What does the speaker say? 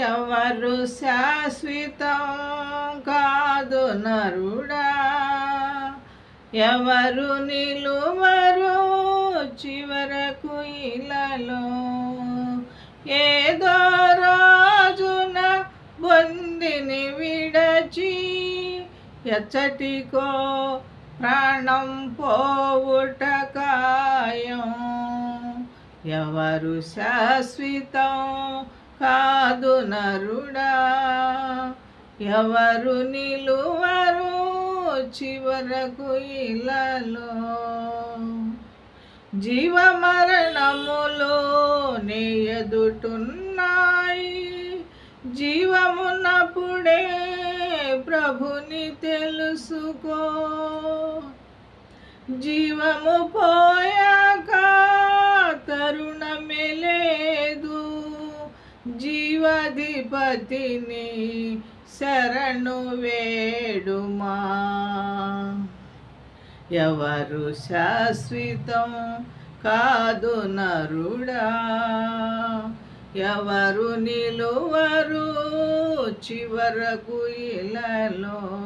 ఎవరు శాశ్వతం కాదు నరుడా? ఎవరు నిలువరు చివరకు ఇలాలో ఏదో రాజున బొందిని విడచి ఎచ్చటికో ప్రాణం పోవుట కాయం ఎవరు శాశ్వతం కాదు నరుడా. ఎవరు నిలువరు చివరకు ఇలాలో జీవ మరణములో నీ ఎదుటున్నాయి. జీవమున్నప్పుడే ప్రభుని తెలుసుకో. జీవము పోయాక తరుణ జీవాధిపతిని శరణు వేడుమా. ఎవరు శాశ్వతం కాదు నరుడా. ఎవరు నిలువరు చివరకు ఇలలో.